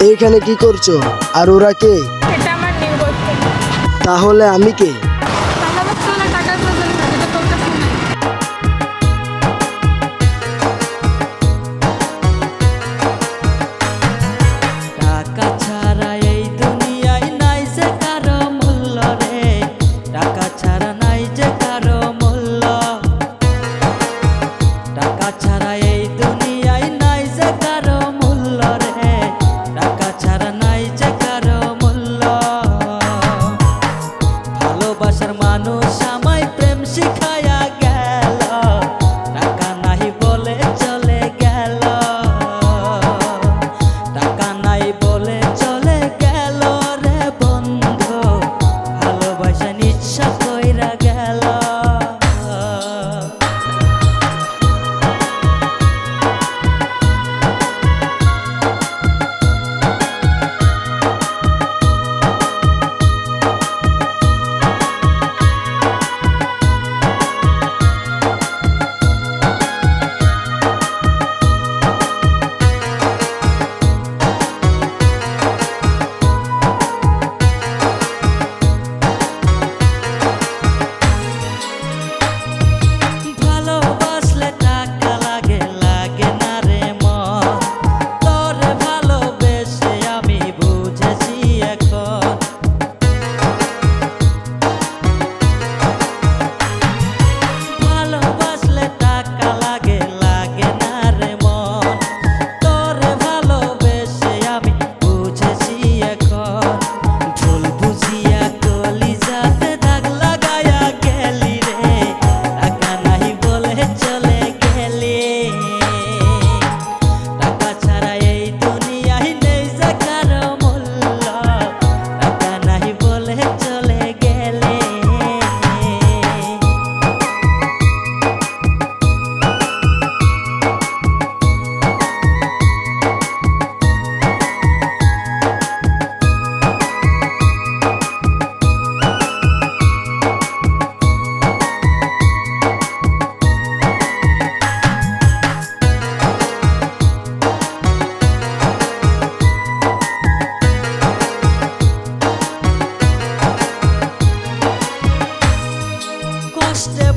এইখানে কি করছ? আর ওরা কে? তাহলে আমি কে? lost